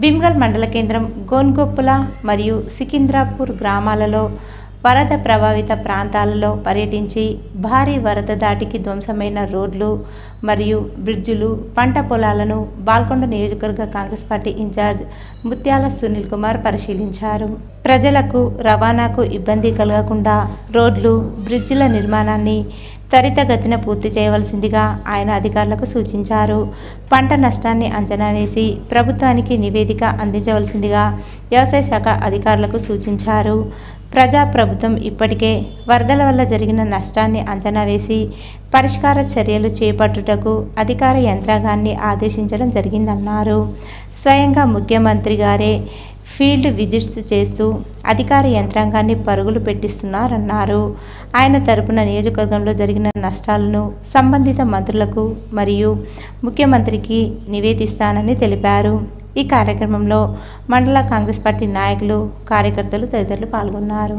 భీమ్గల్ మండల కేంద్రం గోన్గొప్పుల మరియు సికింద్రాపూర్ గ్రామాలలో వరద ప్రభావిత ప్రాంతాలలో పర్యటించి భారీ వరద దాటికి ధ్వంసమైన రోడ్లు మరియు బ్రిడ్జులు పంట పొలాలను బాల్కొండ నియోజకవర్గ కాంగ్రెస్ పార్టీ ఇన్ఛార్జ్ ముత్యాల సునీల్ కుమార్ పరిశీలించారు. ప్రజలకు రవాణాకు ఇబ్బంది కలగకుండా రోడ్లు బ్రిడ్జిల నిర్మాణాన్ని త్వరితగతిన పూర్తి చేయవలసిందిగా ఆయన అధికారులకు సూచించారు. పంట నష్టాన్ని అంచనా వేసి ప్రభుత్వానికి నివేదిక అందించవలసిందిగా వ్యవసాయ శాఖ అధికారులకు సూచించారు. ప్రజా ప్రభుత్వం ఇప్పటికే వరదల వల్ల జరిగిన నష్టాన్ని అంచనా వేసి పరిష్కార చర్యలు చేపట్టుటకు అధికార యంత్రాంగాన్ని ఆదేశించడం జరిగిందన్నారు. స్వయంగా ముఖ్యమంత్రి గారే ఫీల్డ్ విజిట్స్ చేస్తూ అధికార యంత్రాంగాన్ని పరుగులు పెట్టిస్తున్నారన్నారు. ఆయన తరపున నియోజకవర్గంలో జరిగిన నష్టాలను సంబంధిత మంత్రులకు మరియు ముఖ్యమంత్రికి నివేదిస్తానని తెలిపారు. ఈ కార్యక్రమంలో మండల కాంగ్రెస్ పార్టీ నాయకులు కార్యకర్తలు తదితరులు పాల్గొన్నారు.